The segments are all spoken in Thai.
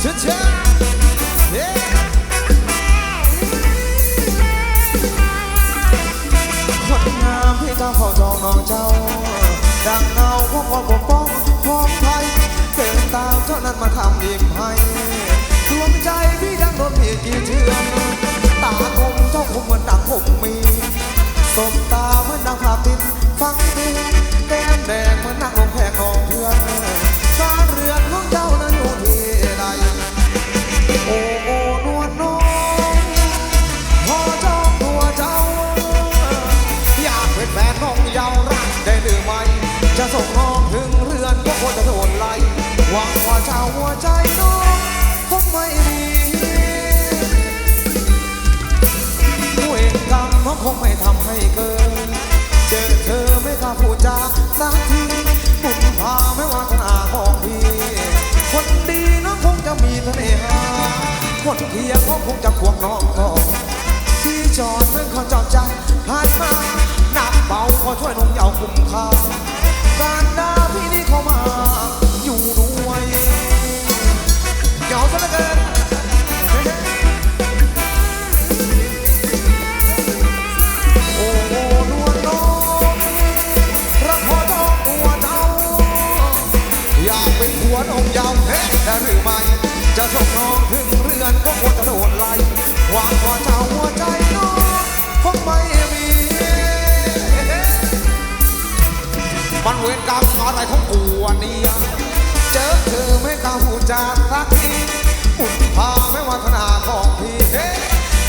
เชิญเชิญเย้คนงามที่เจ้าเฝ้าจองน้องเจ้า ดังเงาของความปกป้องของไทยเป็นตามเท่านั้นมาทำยิ้มให้ดวงใจพี่ดังโดนพี่กี่เชือนตาคมเจ้าคมเหมือนดังผมมีสบตาเหมือนนางภาพติดฟังดีแก้มแดงเหมือนนางลงแขกนองเพื่อนฟ้านเรือนของเจ้า คนเทียงเขาคงจะควงน้องก่อนที่จอดเพื่อเขาจอด จะส่งน้องถึงเรือนก็ควรจะโดนไล่วังว่าเจ้าหัวใจน้องคงไม่มี มันเวรกรรมอะไรของกูวันนี้เจอเธอไม่กล้าพูดจาสักทีบุญพาไม่วัฒนาของพี่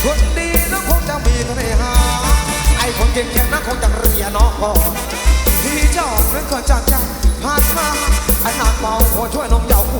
คนดีนะคงจะมีเสน่หาไอ้คนเก่งๆนะคงจะเรียนน้องก่อนพี่จอดนั้นก็จัดใจผ่านมาไอ้นางเบาขอช่วยน้องเยาวคุ